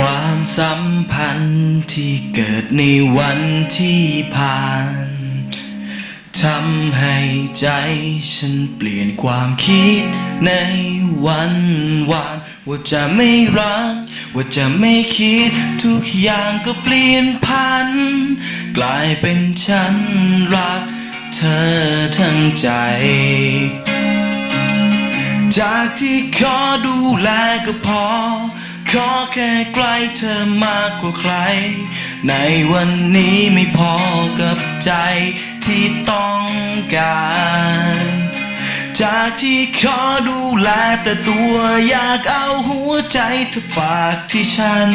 ความสัมพันธ์ที่เกิดในวันที่ผ่านทำให้ใจฉันเปลี่ยนความคิดในวันวานว่าจะไม่รัก ว่าจะไม่คิดทุกอย่างก็เปลี่ยนพัน กลายเป็นฉันรักเธอทั้งใจ จากที่ขอดูแลก็พอ ขอแค่ใกล้เธอมากกว่าใคร ในวันนี้ไม่พอกับใจที่ต้องการ จากที่ขอดูแลแต่ตัวอยากเอาหัวใจเธอฝากที่ฉัน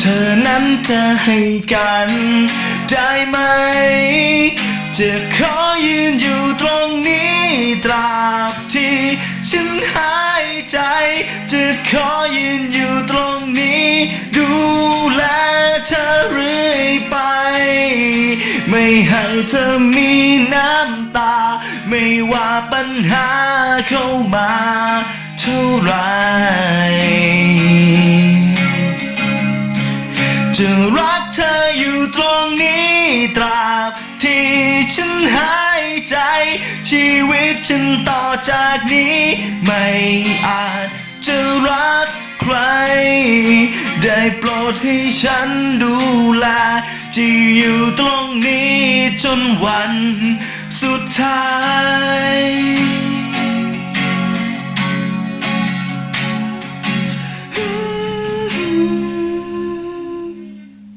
เธอนั้นจะให้กัน ได้ไหม จะขอยืนอยู่ตรง ใจ จะขอยืนอยู่ตรงนี้ ดูแลเธอเรื่อยไป ไม่ให้เธอมีน้ำตา ไม่ว่าปัญหาเข้ามาเท่าไหรจะรักเธออยู่ตรงนี้ตรา วิตฉันต่อจากนี้ ไม่อาจจะรักใคร ได้โปรดให้ฉันดูแลที่อยู่ตรงนี้จนวันสุดท้าย